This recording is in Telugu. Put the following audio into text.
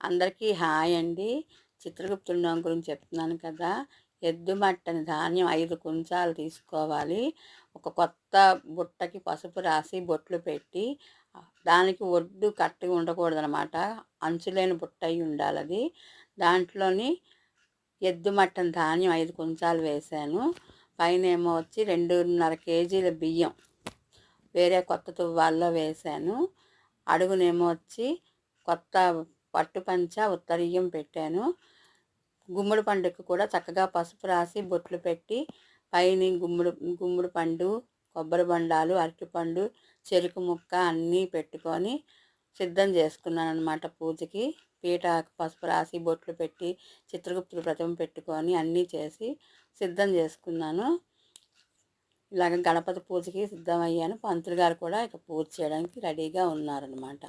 అందరికీ హాయ్ అండి. చిత్రగుప్తుల నోము గురించి చెప్తున్నాను కదా. ఎద్దు మట్టని ధాన్యం ఐదు కుంచాలు తీసుకోవాలి. ఒక కొత్త బుట్టకి పసుపు రాసి బొట్లు పెట్టి దానికి ఒడ్డు కట్టి ఉండకూడదు అనమాట అంచులేని బుట్ట అయి ఉండాలి అది దాంట్లోని ఎద్దు మట్టని ధాన్యం ఐదు కుంచాలు వేసాను పైన ఏమో వచ్చి రెండున్నర కేజీల బియ్యం వేరే కొత్త తువ్వాల్లో వేసాను అడుగునేమో వచ్చి కొత్త పట్టు పంచ ఉత్తరీయం పెట్టాను. గుమ్మడి పండుగకు కూడా చక్కగా పసుపు రాసి బొట్లు పెట్టి పైన గుమ్మడి గుమ్మడి పండు కొబ్బరి బండాలు అరటిపండు చెరుకు ముక్క అన్నీ పెట్టుకొని సిద్ధం చేసుకున్నాను అనమాట పూజకి పీటకు పసుపు రాసి బొట్లు పెట్టి చిత్రగుప్తుడు ప్రతిమ పెట్టుకొని అన్నీ చేసి సిద్ధం చేసుకున్నాను. ఇలాగ గణపతి పూజకి సిద్ధమయ్యాను. పంతులు గారు కూడా ఇక పూజ చేయడానికి రెడీగా ఉన్నారనమాట